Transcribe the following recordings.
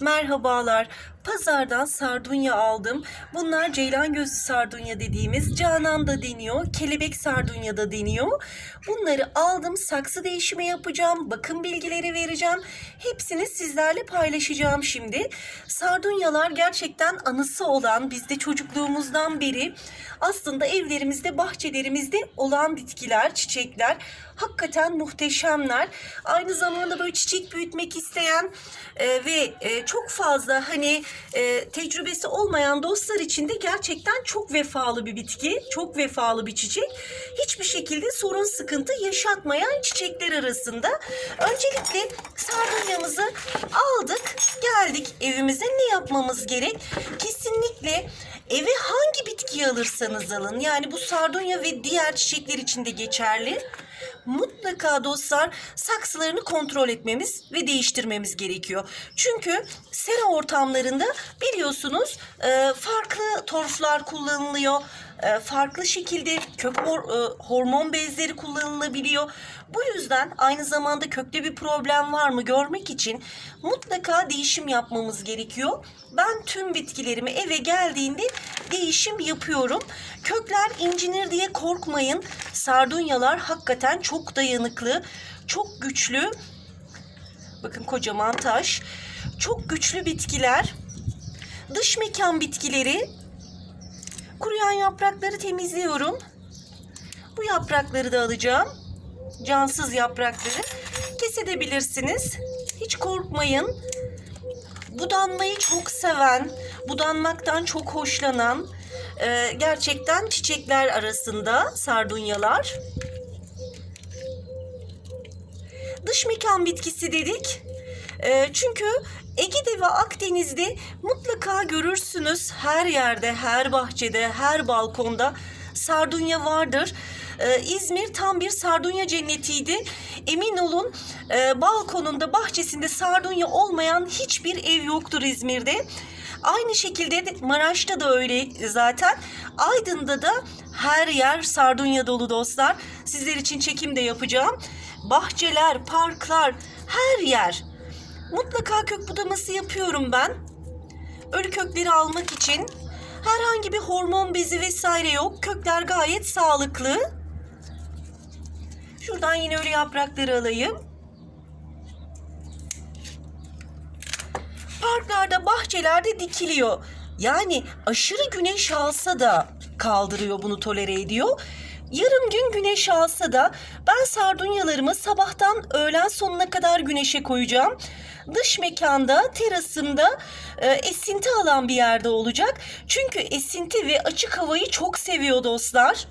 Merhabalar. Pazardan sardunya aldım. Bunlar ceylan gözlü sardunya dediğimiz canan da deniyor, kelebek sardunya da deniyor. Bunları aldım, saksı değişimi yapacağım, bakım bilgileri vereceğim. Hepsini sizlerle paylaşacağım şimdi. Sardunyalar gerçekten anısı olan, bizde çocukluğumuzdan beri aslında evlerimizde, bahçelerimizde olan bitkiler, çiçekler. Hakikaten muhteşemler. Aynı zamanda böyle çiçek büyütmek isteyen e, ve e, çok fazla hani e, tecrübesi olmayan dostlar için de gerçekten çok vefalı bir bitki, çok vefalı bir çiçek. Hiçbir şekilde sorun sıkıntı yaşatmayan çiçekler arasında. Öncelikle sardunyamızı aldık, geldik evimize. Ne yapmamız gerek? Kesinlikle eve hangi bitkiyi alırsanız alın. Yani bu sardunya ve diğer çiçekler için de geçerli mutlaka dostlar saksılarını kontrol etmemiz ve değiştirmemiz gerekiyor. Çünkü sera ortamlarında biliyorsunuz e, farklı torflar kullanılıyor. E, farklı şekilde kök e, hormon bezleri kullanılabiliyor. Bu yüzden aynı zamanda kökte bir problem var mı görmek için mutlaka değişim yapmamız gerekiyor. Ben tüm bitkilerimi eve geldiğinde değişim yapıyorum. Kökler incinir diye korkmayın. Sardunyalar hakikaten çok dayanıklı, çok güçlü. Bakın kocaman taş. Çok güçlü bitkiler. Dış mekan bitkileri. Kuruyan yaprakları temizliyorum. Bu yaprakları da alacağım. Cansız yaprakları. Kesebilirsiniz. Hiç korkmayın. Budanmayı çok seven, budanmaktan çok hoşlanan e, gerçekten çiçekler arasında sardunyalar. Dış mekan bitkisi dedik. E, çünkü Ege'de ve Akdeniz'de mutlaka görürsünüz her yerde, her bahçede, her balkonda sardunya vardır. Ee, İzmir tam bir sardunya cennetiydi. Emin olun e, balkonunda, bahçesinde sardunya olmayan hiçbir ev yoktur İzmir'de. Aynı şekilde de Maraş'ta da öyle zaten. Aydın'da da her yer sardunya dolu dostlar. Sizler için çekim de yapacağım. Bahçeler, parklar, her yer. Mutlaka kök budaması yapıyorum ben. Ölü kökleri almak için. Herhangi bir hormon bezi vesaire yok. Kökler gayet sağlıklı. Şuradan yine ölü yaprakları alayım. Parklarda, bahçelerde dikiliyor. Yani aşırı güneş alsa da kaldırıyor bunu tolere ediyor. Yarım gün güneş alsa da ben sardunyalarımı sabahtan öğlen sonuna kadar güneşe koyacağım. Dış mekanda, terasımda e, esinti alan bir yerde olacak. Çünkü esinti ve açık havayı çok seviyor dostlar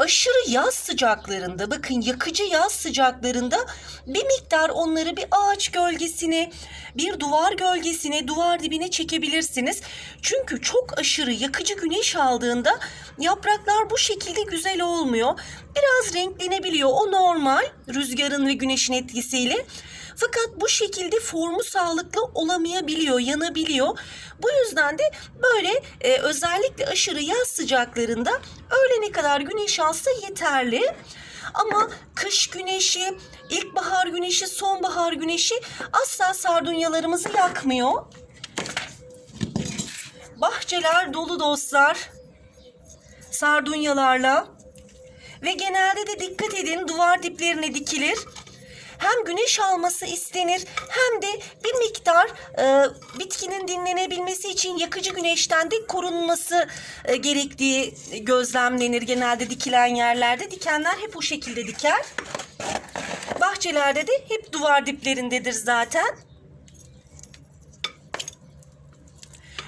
aşırı yaz sıcaklarında bakın yakıcı yaz sıcaklarında bir miktar onları bir ağaç gölgesine bir duvar gölgesine duvar dibine çekebilirsiniz. Çünkü çok aşırı yakıcı güneş aldığında yapraklar bu şekilde güzel olmuyor. Biraz renklenebiliyor o normal rüzgarın ve güneşin etkisiyle. Fakat bu şekilde formu sağlıklı olamayabiliyor, yanabiliyor. Bu yüzden de böyle e, özellikle aşırı yaz sıcaklarında öğlene kadar güneş alsa yeterli. Ama kış güneşi, ilkbahar güneşi, sonbahar güneşi asla sardunyalarımızı yakmıyor. Bahçeler dolu dostlar. Sardunyalarla. Ve genelde de dikkat edin duvar diplerine dikilir hem güneş alması istenir hem de bir miktar e, bitkinin dinlenebilmesi için yakıcı güneşten de korunması e, gerektiği gözlemlenir genelde dikilen yerlerde. Dikenler hep o şekilde diker. Bahçelerde de hep duvar diplerindedir zaten.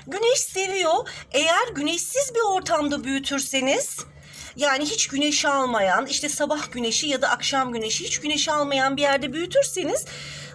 Güneş seviyor. Eğer güneşsiz bir ortamda büyütürseniz yani hiç güneş almayan, işte sabah güneşi ya da akşam güneşi hiç güneş almayan bir yerde büyütürseniz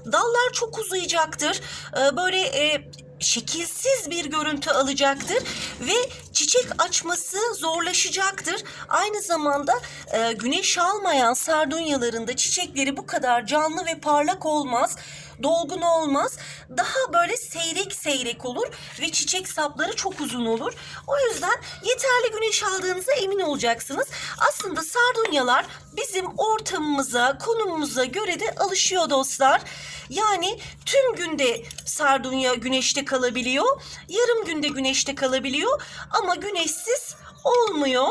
dallar çok uzayacaktır. Ee, böyle e, şekilsiz bir görüntü alacaktır ve çiçek açması zorlaşacaktır. Aynı zamanda e, güneş almayan sardunyalarında çiçekleri bu kadar canlı ve parlak olmaz dolgun olmaz. Daha böyle seyrek seyrek olur ve çiçek sapları çok uzun olur. O yüzden yeterli güneş aldığınıza emin olacaksınız. Aslında sardunyalar bizim ortamımıza, konumumuza göre de alışıyor dostlar. Yani tüm günde sardunya güneşte kalabiliyor. Yarım günde güneşte kalabiliyor ama güneşsiz olmuyor.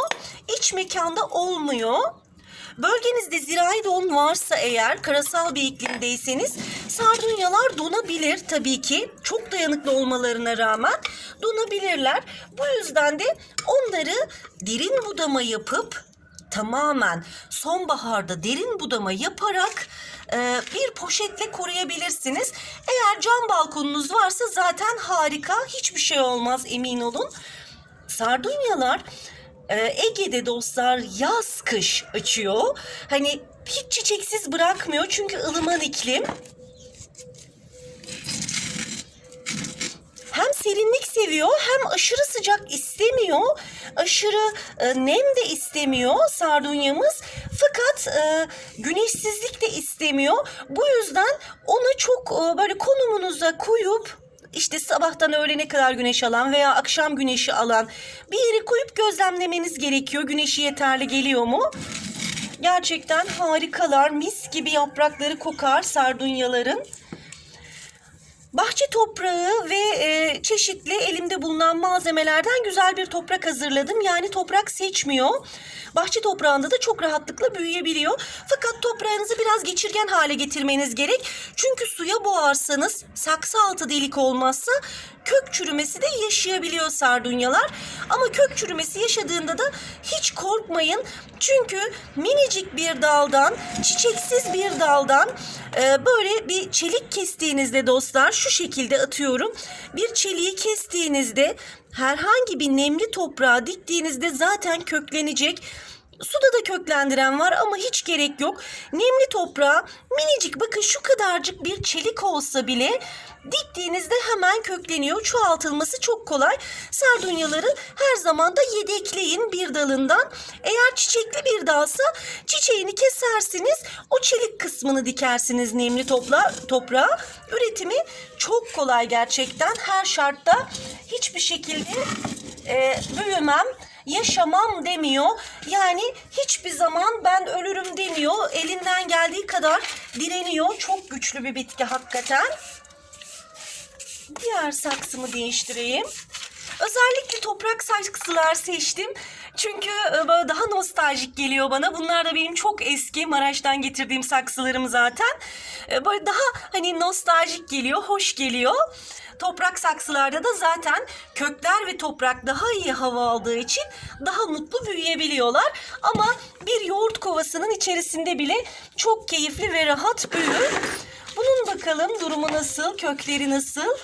İç mekanda olmuyor. Bölgenizde zirai don varsa eğer karasal bir iklimdeyseniz sardunyalar donabilir tabii ki. Çok dayanıklı olmalarına rağmen donabilirler. Bu yüzden de onları derin budama yapıp tamamen sonbaharda derin budama yaparak e, bir poşetle koruyabilirsiniz. Eğer cam balkonunuz varsa zaten harika. Hiçbir şey olmaz emin olun. Sardunyalar e, Ege'de dostlar yaz kış açıyor. Hani hiç çiçeksiz bırakmıyor çünkü ılıman iklim. Hem serinlik seviyor hem aşırı sıcak istemiyor. Aşırı e, nem de istemiyor sardunyamız. Fakat e, güneşsizlik de istemiyor. Bu yüzden onu çok e, böyle konumunuza koyup işte sabahtan öğlene kadar güneş alan veya akşam güneşi alan bir yere koyup gözlemlemeniz gerekiyor. Güneşi yeterli geliyor mu? Gerçekten harikalar. Mis gibi yaprakları kokar sardunyaların. Bahçe toprağı ve e, çeşitli elimde bulunan malzemelerden güzel bir toprak hazırladım. Yani toprak seçmiyor. Bahçe toprağında da çok rahatlıkla büyüyebiliyor. Fakat toprağınızı biraz geçirgen hale getirmeniz gerek. Çünkü suya boğarsanız saksı altı delik olmazsa kök çürümesi de yaşayabiliyor sardunyalar. Ama kök çürümesi yaşadığında da hiç korkmayın. Çünkü minicik bir daldan, çiçeksiz bir daldan e, böyle bir çelik kestiğinizde dostlar şu şekilde atıyorum. Bir çeliği kestiğinizde herhangi bir nemli toprağa diktiğinizde zaten köklenecek. Suda da köklendiren var ama hiç gerek yok. Nemli toprağa minicik bakın şu kadarcık bir çelik olsa bile diktiğinizde hemen kökleniyor. Çoğaltılması çok kolay. Sardunyaları her zaman da yedekleyin bir dalından. Eğer çiçekli bir dalsa çiçeğini kesersiniz. O çelik kısmını dikersiniz nemli topla, toprağa. Üretimi çok kolay gerçekten. Her şartta hiçbir şekilde e, büyümem yaşamam demiyor. Yani hiçbir zaman ben ölürüm demiyor. Elinden geldiği kadar direniyor. Çok güçlü bir bitki hakikaten. Diğer saksımı değiştireyim. Özellikle toprak saksılar seçtim. Çünkü e, böyle daha nostaljik geliyor bana. Bunlar da benim çok eski Maraş'tan getirdiğim saksılarım zaten. E, Böyle daha hani nostaljik geliyor, hoş geliyor. Toprak saksılarda da zaten kökler ve toprak daha iyi hava aldığı için daha mutlu büyüyebiliyorlar. Ama bir yoğurt kovasının içerisinde bile çok keyifli ve rahat büyür. Bunun bakalım durumu nasıl, kökleri nasıl?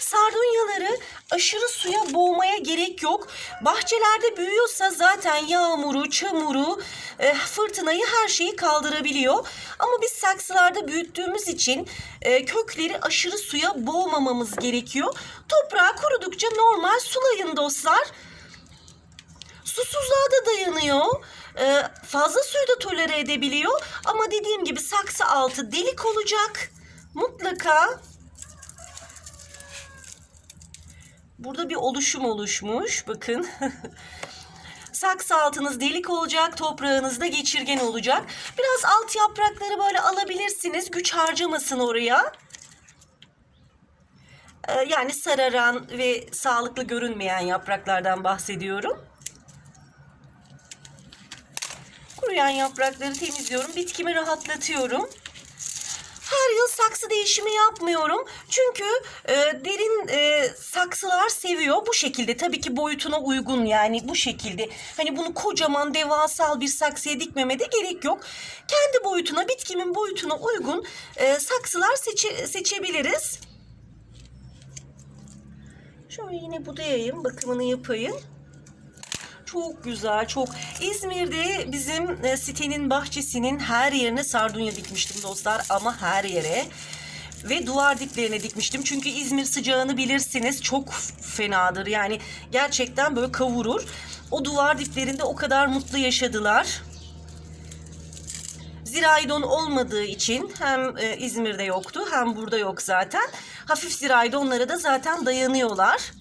Sardunyaları aşırı suya boğmaya gerek yok. Bahçelerde büyüyorsa zaten yağmuru, çamuru, e, fırtınayı her şeyi kaldırabiliyor. Ama biz saksılarda büyüttüğümüz için e, kökleri aşırı suya boğmamamız gerekiyor. Toprağı kurudukça normal sulayın dostlar. Susuzluğa da dayanıyor. Ee, fazla suyu da tolere edebiliyor. Ama dediğim gibi saksı altı delik olacak. Mutlaka. Burada bir oluşum oluşmuş. Bakın. Saksı altınız delik olacak, toprağınız da geçirgen olacak. Biraz alt yaprakları böyle alabilirsiniz. Güç harcamasın oraya. Ee, yani sararan ve sağlıklı görünmeyen yapraklardan bahsediyorum. Kuruyan yaprakları temizliyorum. Bitkimi rahatlatıyorum. Her yıl saksı değişimi yapmıyorum. Çünkü e, derin e, saksılar seviyor. Bu şekilde tabii ki boyutuna uygun yani bu şekilde. Hani bunu kocaman devasal bir saksıya dikmeme de gerek yok. Kendi boyutuna, bitkimin boyutuna uygun e, saksılar seçe, seçebiliriz. Şöyle yine budayayım, bakımını yapayım. Çok güzel, çok. İzmir'de bizim e, sitenin bahçesinin her yerine sardunya dikmiştim dostlar ama her yere. Ve duvar diplerine dikmiştim. Çünkü İzmir sıcağını bilirsiniz çok fenadır. Yani gerçekten böyle kavurur. O duvar diplerinde o kadar mutlu yaşadılar. Ziraydon olmadığı için hem e, İzmir'de yoktu hem burada yok zaten. Hafif ziraydonlara da zaten dayanıyorlar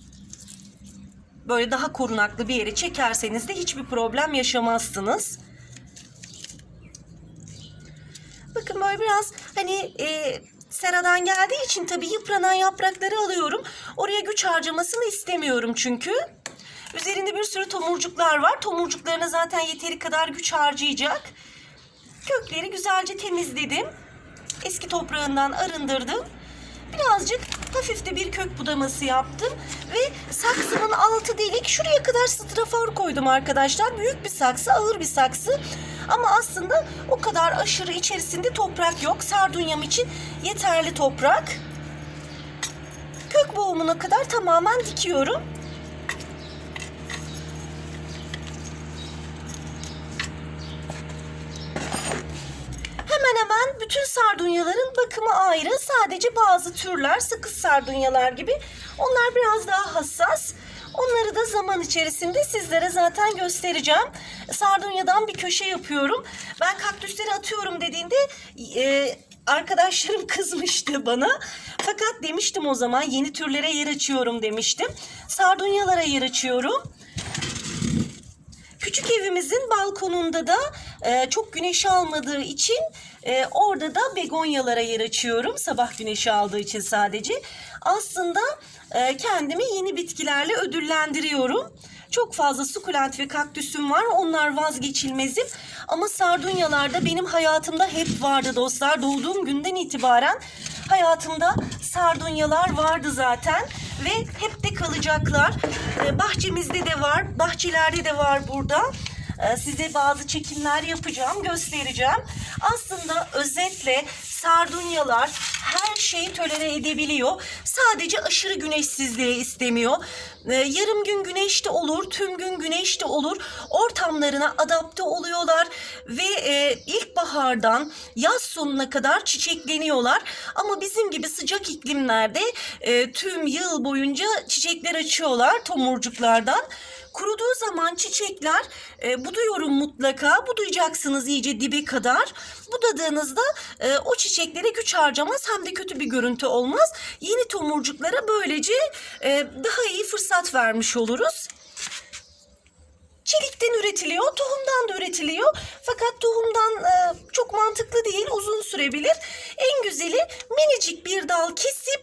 böyle daha korunaklı bir yere çekerseniz de hiçbir problem yaşamazsınız. Bakın böyle biraz hani e, seradan geldiği için tabii yıpranan yaprakları alıyorum. Oraya güç harcamasını istemiyorum çünkü. Üzerinde bir sürü tomurcuklar var. Tomurcuklarına zaten yeteri kadar güç harcayacak. Kökleri güzelce temizledim. Eski toprağından arındırdım. Birazcık hafif de bir kök budaması yaptım. Ve saksımın altı delik. Şuraya kadar strafor koydum arkadaşlar. Büyük bir saksı, ağır bir saksı. Ama aslında o kadar aşırı içerisinde toprak yok. Sardunyam için yeterli toprak. Kök boğumuna kadar tamamen dikiyorum. Hemen hemen bütün sardunyaların bakımı ayrı. Sadece bazı türler, sakız sardunyalar gibi. Onlar biraz daha hassas. Onları da zaman içerisinde sizlere zaten göstereceğim. Sardunyadan bir köşe yapıyorum. Ben kaktüsleri atıyorum dediğinde e, arkadaşlarım kızmıştı bana. Fakat demiştim o zaman yeni türlere yer açıyorum demiştim. Sardunyalara yer açıyorum. Küçük evimizin balkonunda da e, çok güneş almadığı için e, orada da begonyalara yer açıyorum. Sabah güneşi aldığı için sadece. Aslında e, kendimi yeni bitkilerle ödüllendiriyorum. Çok fazla sukulent ve kaktüsüm var. Onlar vazgeçilmezim. Ama sardunyalarda benim hayatımda hep vardı dostlar. Doğduğum günden itibaren hayatımda sardunyalar vardı zaten ve hep de kalacaklar. Ee, bahçemizde de var, bahçelerde de var burada. Ee, size bazı çekimler yapacağım, göstereceğim. Aslında özetle sardunyalar her şeyi tolere edebiliyor. Sadece aşırı güneşsizliği istemiyor. Ee, yarım gün güneş de olur, tüm gün güneş de olur. Ortamlarına adapte oluyorlar ve e, ilkbahardan yaz sonuna kadar çiçekleniyorlar. Ama bizim gibi sıcak iklimlerde e, tüm yıl boyunca çiçekler açıyorlar tomurcuklardan. Kuruduğu zaman çiçekler e, buduyorum mutlaka. Budayacaksınız iyice dibe kadar. Budadığınızda e, o çiçeklere güç harcamaz hem de kötü bir görüntü olmaz. Yeni tomurcuklara böylece e, daha iyi fırsat vermiş oluruz. Çelikten üretiliyor, tohumdan da üretiliyor. Fakat tohumdan e, çok mantıklı değil, uzun sürebilir. En güzeli minicik bir dal kesip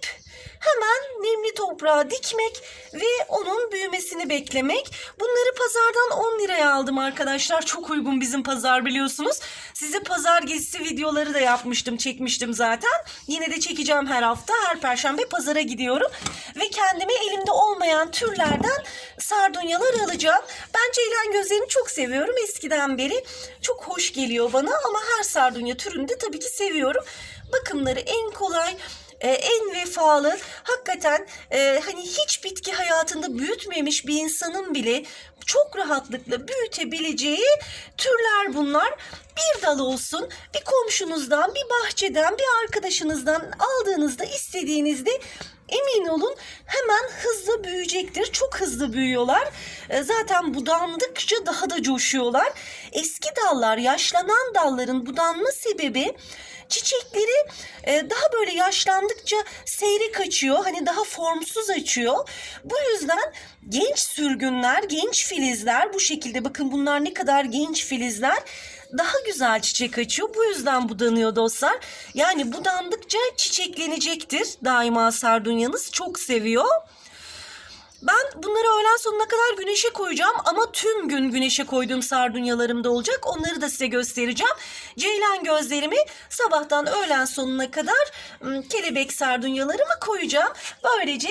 toprağa dikmek ve onun büyümesini beklemek. Bunları pazardan 10 liraya aldım arkadaşlar. Çok uygun bizim pazar biliyorsunuz. Size pazar gezisi videoları da yapmıştım, çekmiştim zaten. Yine de çekeceğim her hafta. Her perşembe pazara gidiyorum. Ve kendime elimde olmayan türlerden sardunyalar alacağım. Ben ceylan gözlerini çok seviyorum eskiden beri. Çok hoş geliyor bana ama her sardunya türünü de tabii ki seviyorum. Bakımları en kolay, e, en vefalı, hakikaten e, hani hiç bitki hayatında büyütmemiş bir insanın bile çok rahatlıkla büyütebileceği türler bunlar. Bir dal olsun, bir komşunuzdan, bir bahçeden, bir arkadaşınızdan aldığınızda istediğinizde emin olun hemen hızlı büyüyecektir. Çok hızlı büyüyorlar. E, Zaten budandıkça daha da coşuyorlar. Eski dallar, yaşlanan dalların budanma sebebi çiçekleri e, daha böyle yaşlandıkça seyrek açıyor. Hani daha formsuz açıyor. Bu yüzden genç sürgünler, genç filizler bu şekilde bakın bunlar ne kadar genç filizler daha güzel çiçek açıyor. Bu yüzden budanıyor dostlar. Yani budandıkça çiçeklenecektir. Daima sardunyanız çok seviyor. Ben bunları öğlen sonuna kadar güneşe koyacağım ama tüm gün güneşe koyduğum sardunyalarım da olacak. Onları da size göstereceğim. Ceylan gözlerimi sabahtan öğlen sonuna kadar kelebek sardunyalarımı koyacağım. Böylece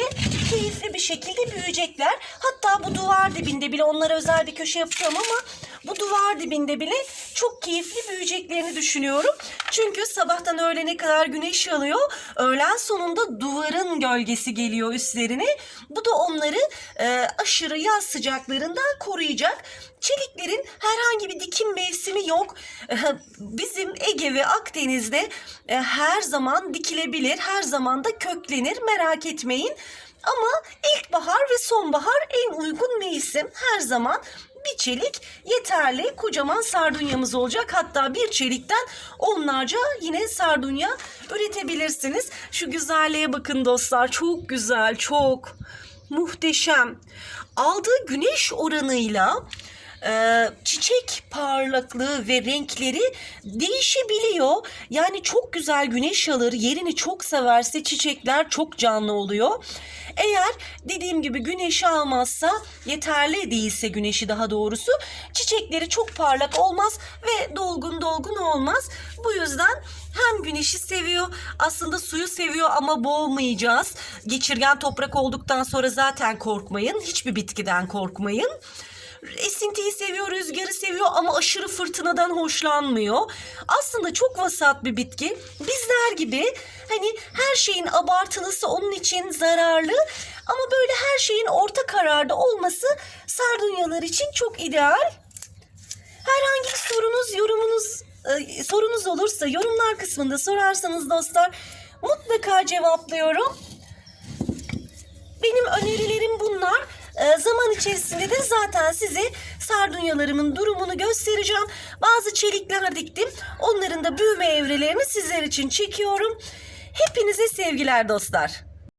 keyifli bir şekilde büyüyecekler. Hatta bu duvar dibinde bile onlara özel bir köşe yapacağım ama bu duvar dibinde bile çok keyifli büyüyeceklerini düşünüyorum. Çünkü sabahtan öğlene kadar güneş alıyor. Öğlen sonunda duvarın gölgesi geliyor üstlerine. Bu da onları e, aşırı yaz sıcaklarından koruyacak. Çeliklerin herhangi bir dikim mevsimi yok. Bizim Ege ve Akdeniz'de e, her zaman dikilebilir, her zaman da köklenir. Merak etmeyin. Ama ilkbahar ve sonbahar en uygun mevsim her zaman bir çelik yeterli kocaman sardunyamız olacak. Hatta bir çelikten onlarca yine sardunya üretebilirsiniz. Şu güzelliğe bakın dostlar. Çok güzel, çok muhteşem. Aldığı güneş oranıyla e, çiçek parlaklığı ve renkleri değişebiliyor. Yani çok güzel güneş alır, yerini çok severse çiçekler çok canlı oluyor. Eğer dediğim gibi güneş almazsa, yeterli değilse güneşi daha doğrusu, çiçekleri çok parlak olmaz ve dolgun dolgun olmaz. Bu yüzden hem güneşi seviyor, aslında suyu seviyor ama boğmayacağız. Geçirgen toprak olduktan sonra zaten korkmayın. Hiçbir bitkiden korkmayın. Esintiyi seviyor, rüzgarı seviyor ama aşırı fırtınadan hoşlanmıyor. Aslında çok vasat bir bitki. Bizler gibi hani her şeyin abartılısı onun için zararlı ama böyle her şeyin orta kararda olması sardunyalar için çok ideal. Herhangi bir sorunuz, yorumunuz, e, sorunuz olursa yorumlar kısmında sorarsanız dostlar mutlaka cevaplıyorum. Benim önerilerim bunlar. E, zaman içerisinde de zaten size sardunyalarımın durumunu göstereceğim. Bazı çelikler diktim. Onların da büyüme evrelerini sizler için çekiyorum. Hepinize sevgiler dostlar.